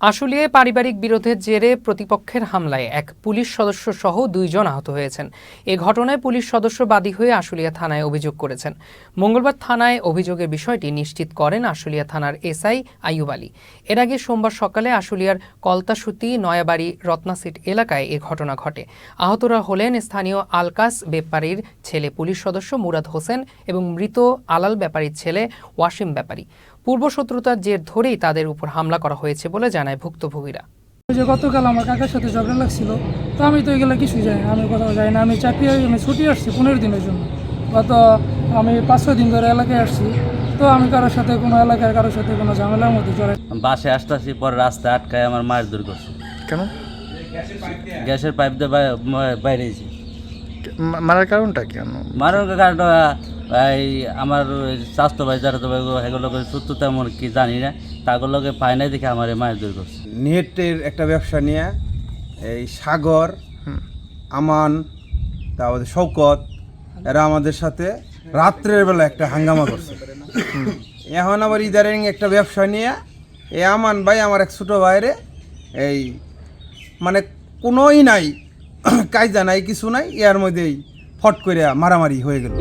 আশুলিয়ায় পারিবারিক বিরোধের জেরে প্রতিপক্ষের হামলায় এক পুলিশ সদস্য সহ দুইজন আহত হয়েছেন। এ ঘটনায় পুলিশ সদস্য বাদী হয়ে আশুলিয়া থানায় অভিযোগ করেছেন। মঙ্গলবার থানায় অভিযোগের বিষয়টি নিশ্চিত করেন আশুলিয়া থানার এসআই আইয়ুব আলী। এর আগে সোমবার সকালে আশুলিয়ার কলতাসুতি নয়াবাড়ি রত্নাসিট এলাকায় এ ঘটনা ঘটে। আহতরা হলেন স্থানীয় আলকাস বেপারীর ছেলে পুলিশ সদস্য মুরাদ হোসেন এবং মৃত আলাল ব্যাপারীর ছেলে ওয়াসিম ব্যাপারী। পূর্বশত্রুতার জের ধরেই তাদের উপর হামলা করা হয়েছে বলে জানায় ভুক্তভোগীরা। ওই যে গতকাল আমার কাকার সাথে ঝগড়া লাগছিল তো আমি তো এগুলো কিছুই জানি না আমি কোথাও যাই না। আমি চাকরি আমি ছুটি আসছি পনেরো দিনের জন্য। গত আমি পাঁচ ছয় দিন ধরে এলাকায় আসছি তো আমি কারোর সাথে কোনো এলাকার কারোর সাথে কোনো ঝামেলার মধ্যে জড়াই বাসে আসতেছি পরে রাস্তায় আটকায় আমার মায়ের দূর করছে। কেন? গ্যাসের পাইপ দিয়ে বাই- বাইরে মারার কারণটা কেন মারার কারণটা এই আমার ওই স্বাস্থ্য ভাই যারা তো এগুলো সত্য তেমন কি জানি না তাগুলোকে পায় নাই দেখে আমার এই মায়ের দূর করছে। নেটের একটা ব্যবসা নিয়ে এই সাগর আমান তারপরে শৌকত এরা আমাদের সাথে রাত্রের বেলা একটা হাঙ্গামা করছে। এখন আবার ইদারিং একটা ব্যবসা নিয়ে এই আমান ভাই আমার এক ছোটো ভাইরে এই মানে কোনোই নাই কায়দা নাই কিছু নাই ইয়ার মধ্যেই ফট করে মারামারি হয়ে গেল।